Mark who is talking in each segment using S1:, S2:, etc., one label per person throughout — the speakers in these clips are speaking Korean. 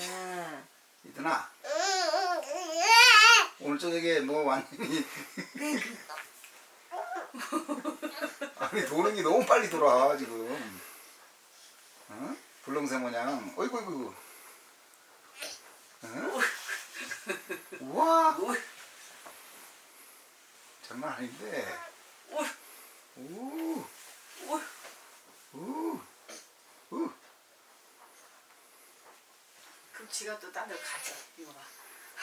S1: 응.
S2: 이드나 오늘 저녁에 뭐 완전히 아니 도는 게 너무 빨리 돌아 지금 어? 불렁새 모양 어이구 어이구 어? 우와 장난 아닌데 우. 우. 우.
S3: 그럼 지가 또 딴 데로 가지. 이거 봐.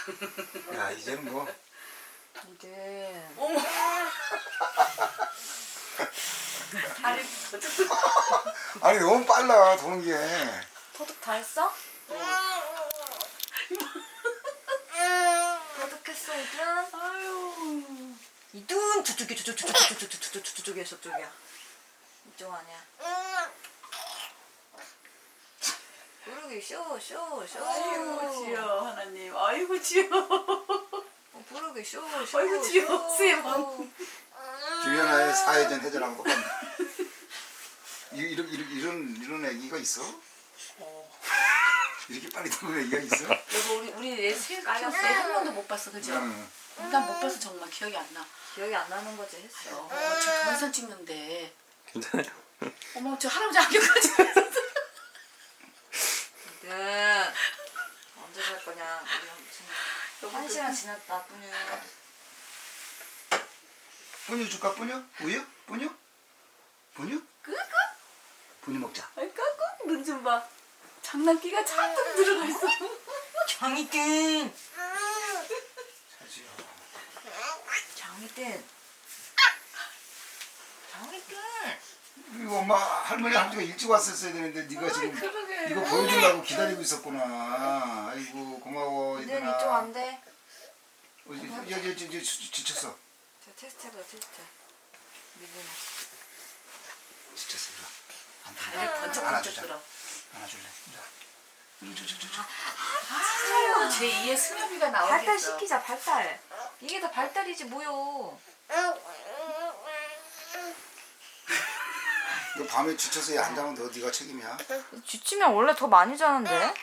S2: 야 이제는 뭐
S1: 이제
S3: 어머. 다리.
S2: 아니 너무 빨라 도는 게
S1: 도둑 다 했어? 도둑했어 이든?
S3: 아유.
S1: 이든 저쪽이 저쪽 저쪽 저쪽 저쪽 저쪽 저쪽이야 저쪽이야 이쪽 아니야 부르기 쇼쇼 쇼
S3: 아이고 지여 하나님. 아이고 지여.
S1: 어, 부르기 쇼 쇼
S3: 아이고, 지겨워. 쌤.
S2: 주연아의 사회전 똑같네 이- 이런 이런 이런 이런 애기가 있어? 이렇게 빨리 도는 애기가 있어?
S3: 여보 우리 우리 애새 깔렸어. 한 번도 못 봤어, 그죠?
S2: 응.
S3: 난 못 봐서 정말 기억이 안 나.
S1: 기억이 안 나는 거지 했어
S3: 어, 저 동영상 찍는데.
S4: 괜찮아요.
S3: 어머, 저 할아버지 안경까지.
S1: 이든 언제 갈 거냐 우리 한 시간 지났다 뿐이
S2: 뿌뉴 줄까 뿌뉴? 우유? 뿌뉴? 뿌뉴?
S3: 끄끄.
S2: 뿌뉴 먹자
S3: 아이 깜깜 눈좀 봐. 장난기가 잔뜩 들어가 있어.
S1: 장이든
S2: 사지요
S1: 장이든 장이든
S2: 이거 엄마 할머니 할아버지가 일찍 왔었어야 되는데 네가 지금
S3: 그러게.
S2: 이거 보여주려고 기다리고 있었구나 아이고 고마워 얘들아
S1: 이쪽 안 돼
S2: 어, 여기 여기 여기 여기 지- 지쳤어
S1: 자 테스트 해보자 테스트
S2: 지쳤어 이리 와. 안 돼.
S3: 다리를 번쩍 번쩍
S2: 안아주자
S3: 들어.
S2: 안아줄래 자. 이리 저, 저, 저, 저.
S3: 아유, 제 2의 수면비가
S1: 발달
S3: 나오겠어.
S1: 시키자 발달 이게 다 발달이지 뭐요
S2: 너 밤에 지쳐서 얘 안 자면 너 네가 책임이야.
S1: 지치면 원래 더 많이 자는데?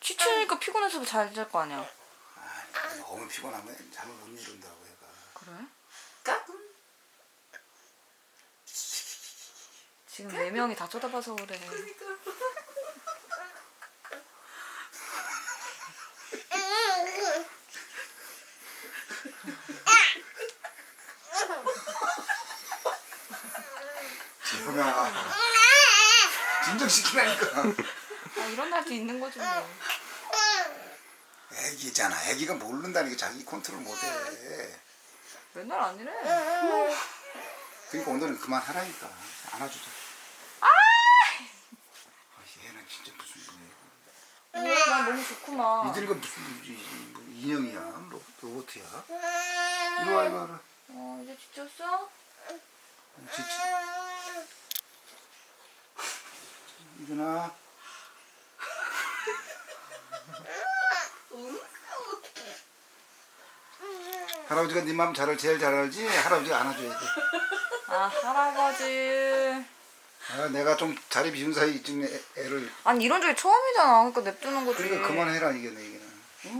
S1: 지치니까 피곤해서 잘 잘 거 아니야.
S2: 아, 너무 피곤하면 잠을 못 이룬다고 얘가.
S1: 그래?
S3: 까꿍.
S1: 지금 네 명이 다 쳐다봐서 그래.
S2: 지 금아 진정시키라니까.
S1: 아, 이런 날도 있는 거지 뭐.
S2: 애기잖아. 애기가 모른다니까 자기 컨트롤 못해.
S1: 맨날 아니래.
S2: 그러니까 오늘은 그만하라니까. 안아주자. 아 얘는 진짜 무슨
S1: 오, 난 너무 좋구만.
S2: 이들과 무슨 이- 뭐 인형이야? 로, 로봇이야? 이리 와 이리
S1: 와어 이제 지쳤어?
S2: 지치 이준아. 할아버지가 네 마음 잘 제일 잘 알지? 할아버지가 안아줘야 돼.
S1: 아 할아버지.
S2: 아, 내가 좀 자리 비운 사이 이쯤에 애- 애를.
S1: 아니 이런 적이 처음이잖아. 그러니까 냅두는 거지.
S2: 그러니까 그만해라 이게 내 얘기는. 어,